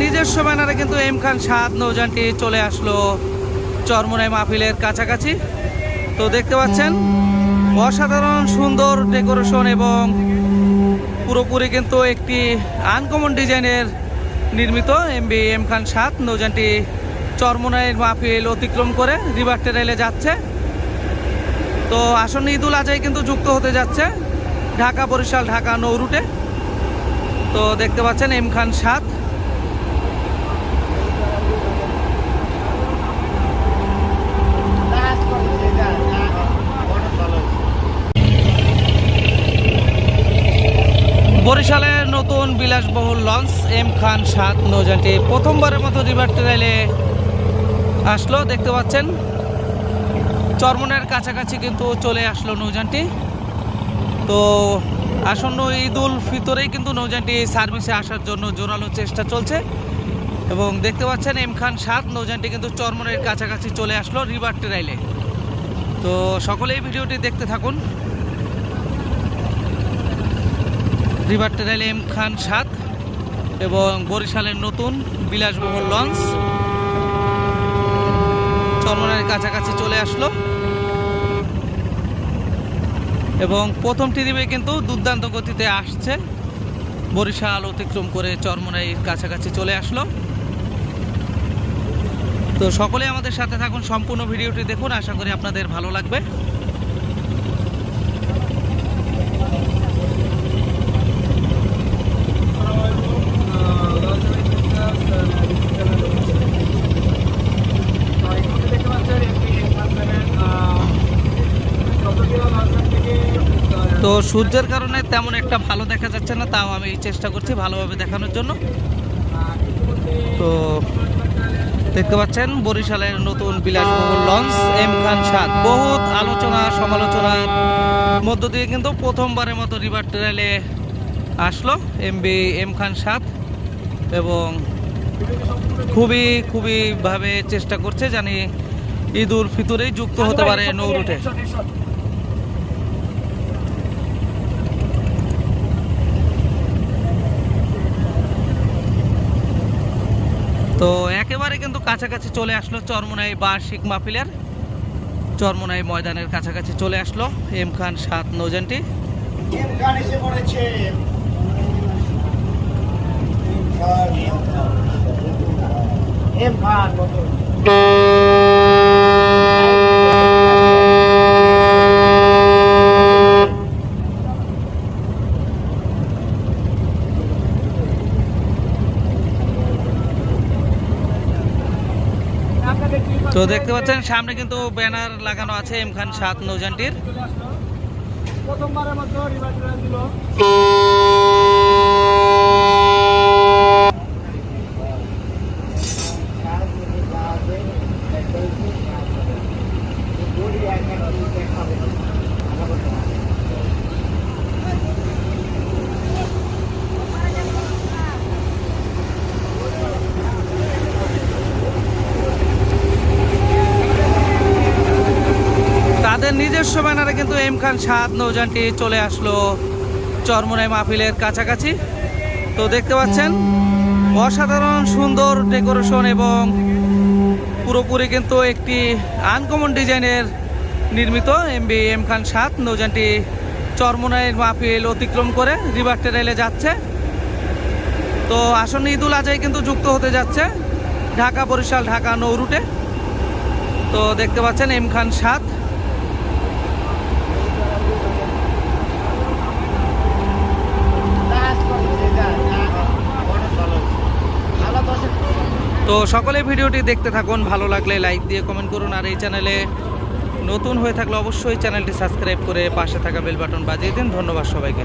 নিজস্ব ব্যানারে কিন্তু এম খান সাত নৌযানটি চলে আসলো চরমোনাই মাহফিলের কাছাকাছি। তো দেখতে পাচ্ছেন, অসাধারণ সুন্দর ডেকোরেশন এবং পুরোপুরি কিন্তু একটি আনকমন ডিজাইনের নির্মিত এমবি এম খান সাত নৌযানটি চরমোনাইয়ের মাহফিল অতিক্রম করে রিভার টেরাইলে যাচ্ছে। তো আসন্ন ঈদুল আজহাই কিন্তু যুক্ত হতে যাচ্ছে ঢাকা বরিশাল ঢাকা নৌ রুটে। তো দেখতে পাচ্ছেন এম খান সাত বরিশালের নতুন বিলাসবহুল লঞ্চ এম খান সাত নৌজানটি প্রথমবারের মতো রিভার ট্রেলে আসলো, দেখতে পাচ্ছেন। চরমনের কাছাকাছি কিন্তু চলে আসলো নৌজানটি তো আসন্ন ঈদ উল ফিতরেই কিন্তু নৌযানটি সার্ভিসে আসার জন্য জোরালো চেষ্টা চলছে। এবং দেখতে পাচ্ছেন এম খান সাত নৌযানটি কিন্তু চরমনের কাছাকাছি চলে আসলো রিভার ট্রেলে তো সকলেই ভিডিওটি দেখতে থাকুন। রিভার ট্রেল এম খান সাত এবং বরিশালের নতুন বিলাসবহুল লঞ্চ চরমনের কাছাকাছি চলে আসলো। এবং প্রথম ট্রিপে কিন্তু দুর্দান্ত গতিতে আসছে। বরিশাল অতিক্রম করে চরমনাইয়ের কাছাকাছি চলে আসলো। তো সকলে আমাদের সাথে থাকুন, সম্পূর্ণ ভিডিওটি দেখুন। আশা করি আপনাদের ভালো লাগবে। তো সূর্যের কারণে তেমন একটা ভালো দেখা যাচ্ছে না, তাও আমি চেষ্টা করছি ভালোভাবে দেখানোর জন্য। তো দেখতে পাচ্ছেন, বরিশালের নতুন বিলাসবহুল লঞ্চ, এম খান সাত বহুত আলোচনা, সমালোচনার মধ্য দিয়ে কিন্তু প্রথমবারের মতো রিভার ট্রেলে আসলো এম বি এম খান সাত এবং খুবই খুবই ভাবে চেষ্টা করছে, জানি ঈদ উল ফিতরেই যুক্ত হতে পারে নৌ রুটে তো একেবারে কিন্তু কাছাকাছি চলে আসলো চরমোনাই বার্ষিক মাহফিলের। চরমোনাই ময়দানের কাছাকাছি চলে আসলো এম খান সাত নৌজানটি। এম খান তো দেখতে পাচ্ছেন সামনে কিন্তু ব্যানার লাগানো আছে এম খান সাত নৌজানটির। প্রথমবারের মতো নিজস্ব ব্যানারে কিন্তু এম খান সাত নৌজানটি চলে আসলো চরমোনাই মাহফিলের কাছাকাছি। তো দেখতে পাচ্ছেন, অসাধারণ সুন্দর ডেকোরেশন এবং পুরোপুরি কিন্তু একটি আনকমন ডিজাইনের নির্মিত এমবি এম খান সাত নৌজানটি চরমোনাইয়ের মাহফিল অতিক্রম করে রিভার টেরাইলে যাচ্ছে। তো আসন্ন ঈদুল আজহাই কিন্তু যুক্ত হতে যাচ্ছে, ঢাকা বরিশাল ঢাকা নৌ রুটে। তো দেখতে পাচ্ছেন এম খান সাত তো সকলে ভিডিওটি দেখতে থাকুন, ভালো লাগলে লাইক দিয়ে কমেন্ট করুন, আর এই চ্যানেলে নতুন হয়ে থাকলে অবশ্যই চ্যানেলটি সাবস্ক্রাইব করে পাশে থাকা বেল বাটন বাজিয়ে দিন। ধন্যবাদ সবাইকে।